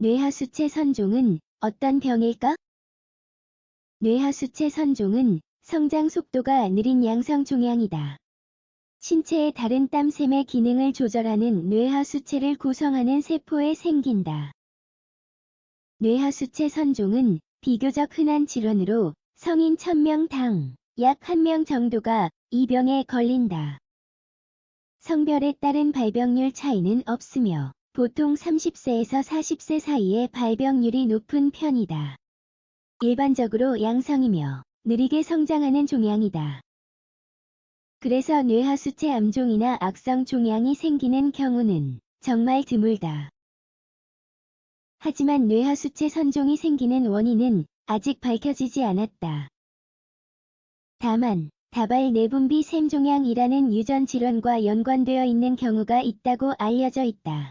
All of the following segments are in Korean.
뇌하수체 선종은 어떤 병일까? 뇌하수체 선종은 성장 속도가 느린 양성 종양이다. 신체의 다른 땀샘의 기능을 조절하는 뇌하수체를 구성하는 세포에 생긴다. 뇌하수체 선종은 비교적 흔한 질환으로 성인 1000명당 약 1명 정도가 이 병에 걸린다. 성별에 따른 발병률 차이는 없으며 보통 30세에서 40세 사이의 발병률이 높은 편이다. 일반적으로 양성이며 느리게 성장하는 종양이다. 그래서 뇌하수체 암종이나 악성 종양이 생기는 경우는 정말 드물다. 하지만 뇌하수체 선종이 생기는 원인은 아직 밝혀지지 않았다. 다만 다발 내분비 샘종양이라는 유전 질환과 연관되어 있는 경우가 있다고 알려져 있다.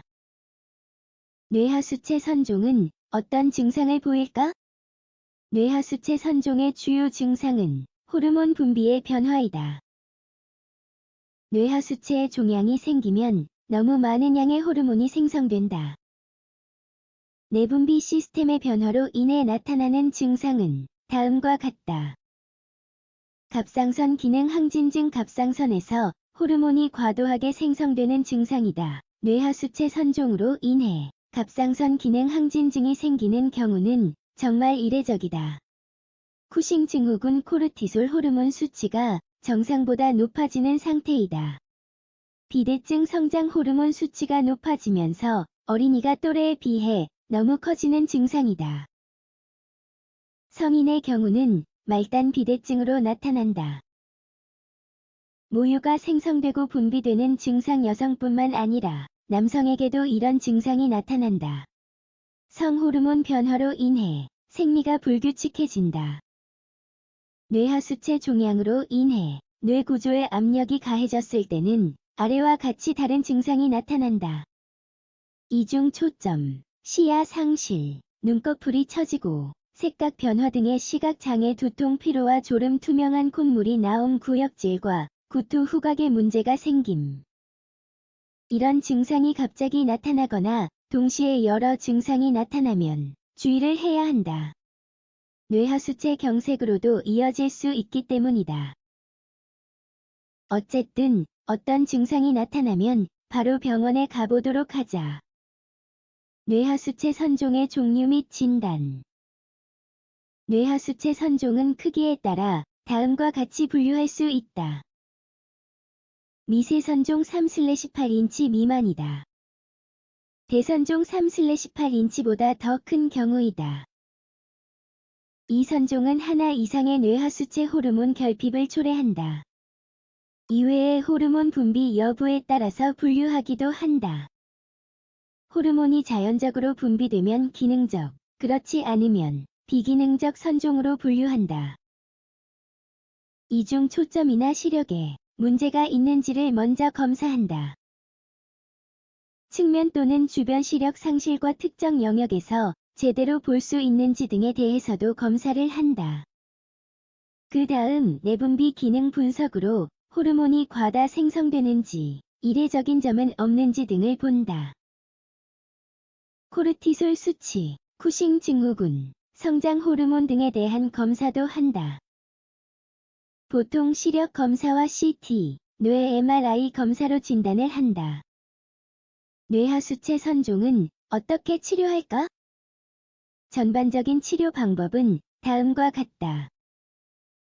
뇌하수체 선종은 어떤 증상을 보일까? 뇌하수체 선종의 주요 증상은 호르몬 분비의 변화이다. 뇌하수체에 종양이 생기면 너무 많은 양의 호르몬이 생성된다. 내분비 시스템의 변화로 인해 나타나는 증상은 다음과 같다. 갑상선 기능 항진증 갑상선에서 호르몬이 과도하게 생성되는 증상이다. 뇌하수체 선종으로 인해 갑상선 기능 항진증이 생기는 경우는 정말 이례적이다. 쿠싱 증후군 코르티솔 호르몬 수치가 정상보다 높아지는 상태이다. 비대증 성장 호르몬 수치가 높아지면서 어린이가 또래에 비해 너무 커지는 증상이다. 성인의 경우는 말단 비대증으로 나타난다. 모유가 생성되고 분비되는 증상 여성뿐만 아니라 남성에게도 이런 증상이 나타난다. 성호르몬 변화로 인해 생리가 불규칙해진다. 뇌하수체 종양으로 인해 뇌 구조에 압력이 가해졌을 때는 아래와 같이 다른 증상이 나타난다. 이중 초점, 시야 상실, 눈꺼풀이 처지고 색각 변화 등의 시각 장애 두통 피로와 졸음 투명한 콧물이 나옴 구역질과 구토 후각에 문제가 생김. 이런 증상이 갑자기 나타나거나 동시에 여러 증상이 나타나면 주의를 해야 한다. 뇌하수체 경색으로도 이어질 수 있기 때문이다. 어쨌든 어떤 증상이 나타나면 바로 병원에 가보도록 하자. 뇌하수체 선종의 종류 및 진단 뇌하수체 선종은 크기에 따라 다음과 같이 분류할 수 있다. 미세선종 3-8인치 미만이다. 대선종 3-8인치보다 더 큰 경우이다. 이 선종은 하나 이상의 뇌하수체 호르몬 결핍을 초래한다. 이외의 호르몬 분비 여부에 따라서 분류하기도 한다. 호르몬이 자연적으로 분비되면 기능적, 그렇지 않으면 비기능적 선종으로 분류한다. 이중 초점이나 시력에 문제가 있는지를 먼저 검사한다. 측면 또는 주변 시력 상실과 특정 영역에서 제대로 볼 수 있는지 등에 대해서도 검사를 한다. 그 다음 내분비 기능 분석으로 호르몬이 과다 생성되는지, 이례적인 점은 없는지 등을 본다. 코르티솔 수치, 쿠싱 증후군, 성장 호르몬 등에 대한 검사도 한다. 보통 시력 검사와 CT, 뇌 MRI 검사로 진단을 한다. 뇌하수체 선종은 어떻게 치료할까? 전반적인 치료 방법은 다음과 같다.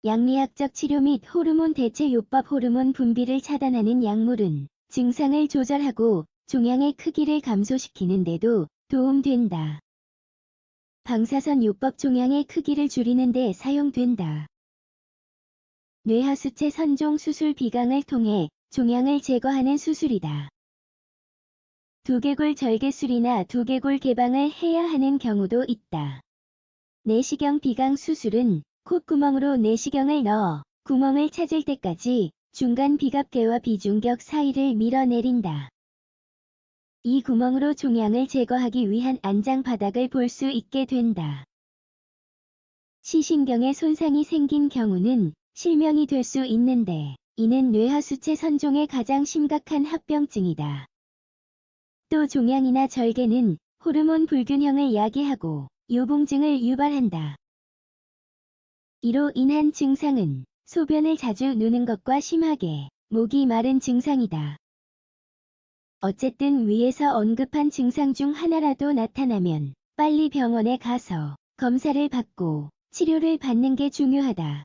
양리학적 치료 및 호르몬 대체 요법 호르몬 분비를 차단하는 약물은 증상을 조절하고 종양의 크기를 감소시키는 데도 도움된다. 방사선 요법 종양의 크기를 줄이는 데 사용된다. 뇌하수체 선종 수술 비강을 통해 종양을 제거하는 수술이다. 두개골 절개술이나 두개골 개방을 해야 하는 경우도 있다. 내시경 비강 수술은 콧구멍으로 내시경을 넣어 구멍을 찾을 때까지 중간 비갑계와 비중격 사이를 밀어내린다. 이 구멍으로 종양을 제거하기 위한 안장 바닥을 볼 수 있게 된다. 시신경에 손상이 생긴 경우는 실명이 될 수 있는데 이는 뇌하수체 선종의 가장 심각한 합병증이다. 또 종양이나 절개는 호르몬 불균형을 야기하고 요봉증을 유발한다. 이로 인한 증상은 소변을 자주 누는 것과 심하게 목이 마른 증상이다. 어쨌든 위에서 언급한 증상 중 하나라도 나타나면 빨리 병원에 가서 검사를 받고 치료를 받는 게 중요하다.